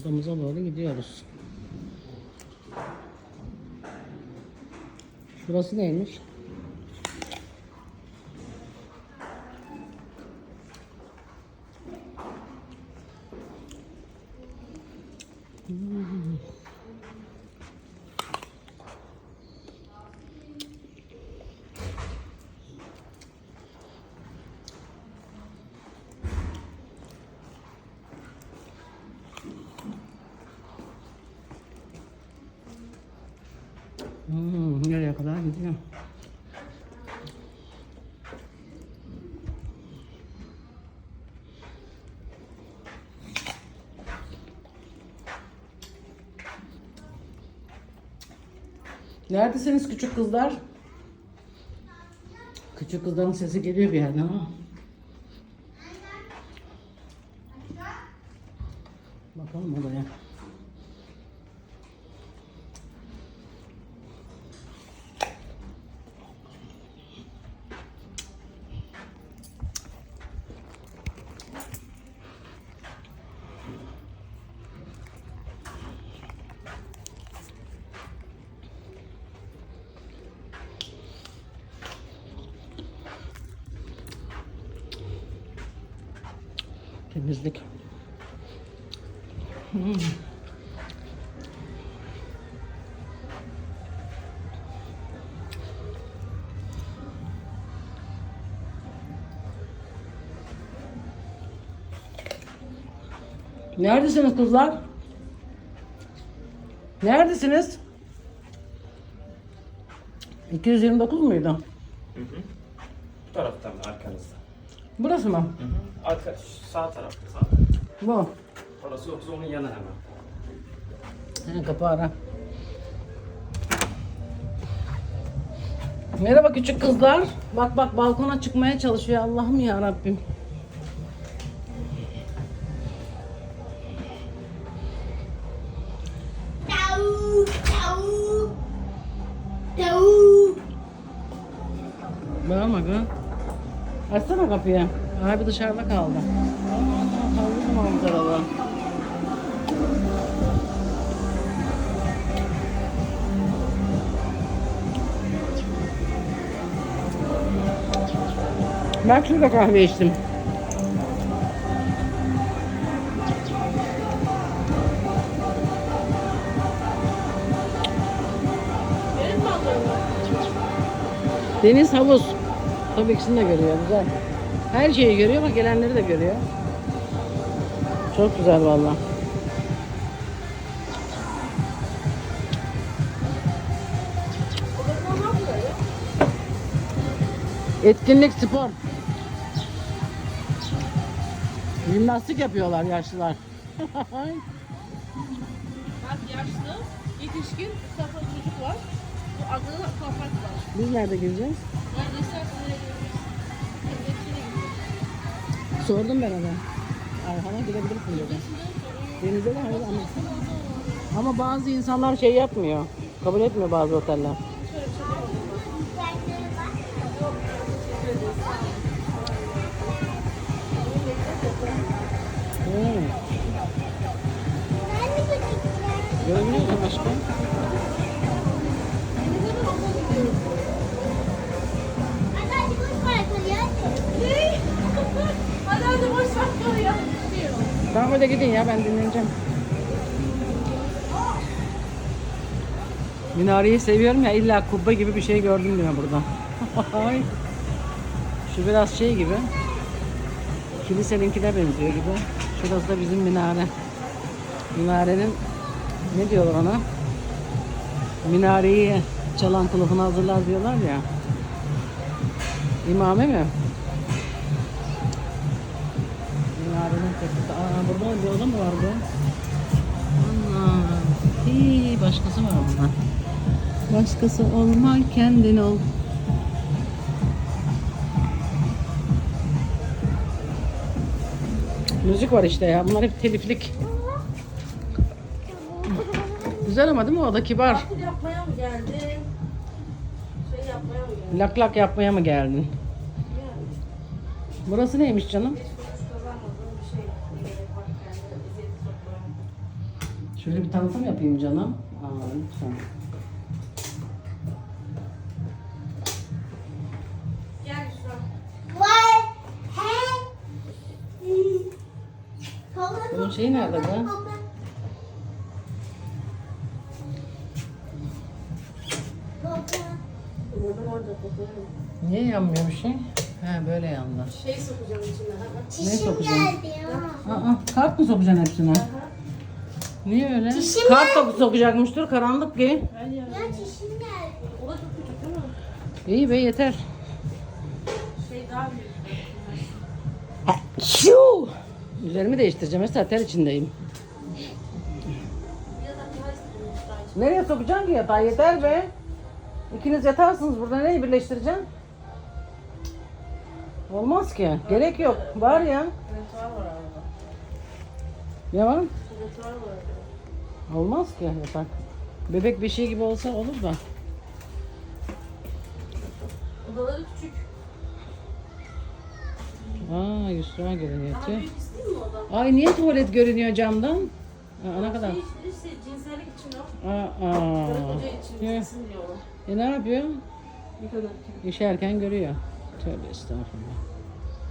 Odamıza doğru gidiyoruz. Şurası neymiş? Hmm. Hmm, nereye kadar gidiyor? Neredesiniz küçük kızlar? Küçük kızların sesi geliyor bir yerden ama. Bakalım odaya. Temizlik. Hmm. Neredesiniz kızlar? Neredesiniz? 229 muydu? Hı hı. Bu taraftan arkanızda. Burası mı? Hı hı. Arka, sağ tarafta sağ. Bu. Orası yoksa onun yanı hemen. Ha, kapı ara. Merhaba küçük kızlar. Bak bak balkona çıkmaya çalışıyor Allah'ım ya Rabbim. Açsana kapıyı. Abi dışarıda kaldı. Aa, havlu manzaralı. Ben şurada kahve içtim. Deniz havuz. Tabii ikisini de görüyor. Güzel. Her şeyi görüyor ama gelenleri de görüyor. Çok güzel valla. Etkinlik spor. Jimnastik yapıyorlar yaşlılar. Bak yaşlı, yetişkin, kafa çocuk var. Bu adada kapak var. Biz nerede gireceğiz? Nerede istersen nereye gidebilirsin. Hepsine gidiyor. Sordum ben ona. Ayhan'a gidebilirsin dedi. Denize de hayır ama. Ama bazı insanlar şey yapmıyor. Kabul etmiyor bazı oteller. Hmm. Görünüyor mu başka? Öyle gidin ya ben dinleneceğim. Minareyi seviyorum ya illa kubbe gibi bir şey gördüm diyor burada. Şu biraz şey gibi. Kiliseninkine benziyor gibi. Şurası da bizim minare. Minarenin ne diyorlar ona? Minareyi çalan kılıfını hazırlar diyorlar ya. İmame mi? Bir oda mı vardı? Ana. Hii, başkası var burada. Başkası olma kendin ol. Müzik var işte ya. Bunlar hep teliflik. Güzel ama değil mi o da kibar. Tatil yapmaya mı geldin? Şey yapmaya mı geldin? Lak lak yapmaya mı geldin? Burası neymiş canım? Şöyle bir tanıtım yapayım canım. Aa, lütfen. Bunun şeyi nerede be? Niye yanmıyor bir şey? He böyle yandı. Şey sokacağım içine. ha. Çişim sokacağım? geldi ya. Aa, kart mı sokacaksın hepsine? Niye öyle? Dişim kart sok- sokacakmıştır karanlık ki. Ben ya. Ya çişim geldi. O da çok küçük değil mi? İyi be yeter. Şey daha büyük. Şu. Üzerimi değiştireceğim. Mesela ter içindeyim. Nereye sokacaksın ki yatağı? Yeter be. İkiniz yatarsınız burada. Neyi birleştireceksin? Olmaz ki. Gerek yok. Var ya. Restoran var arada. Ne var? Restoran var arada. Olmaz ki yatak. Bebek bir şey gibi olsa olur da. Odaları küçük. Aa Yusra görünüyor. Daha büyük isteyeyim mi oda? Ay niye tuvalet görünüyor camdan? Aa, ne kadar? Şey işte, işte cinsellik için o. Aa, Karı aa. koca için o. E ne yapıyor? Yıkanırken. İşerken görüyor. Tövbe estağfurullah.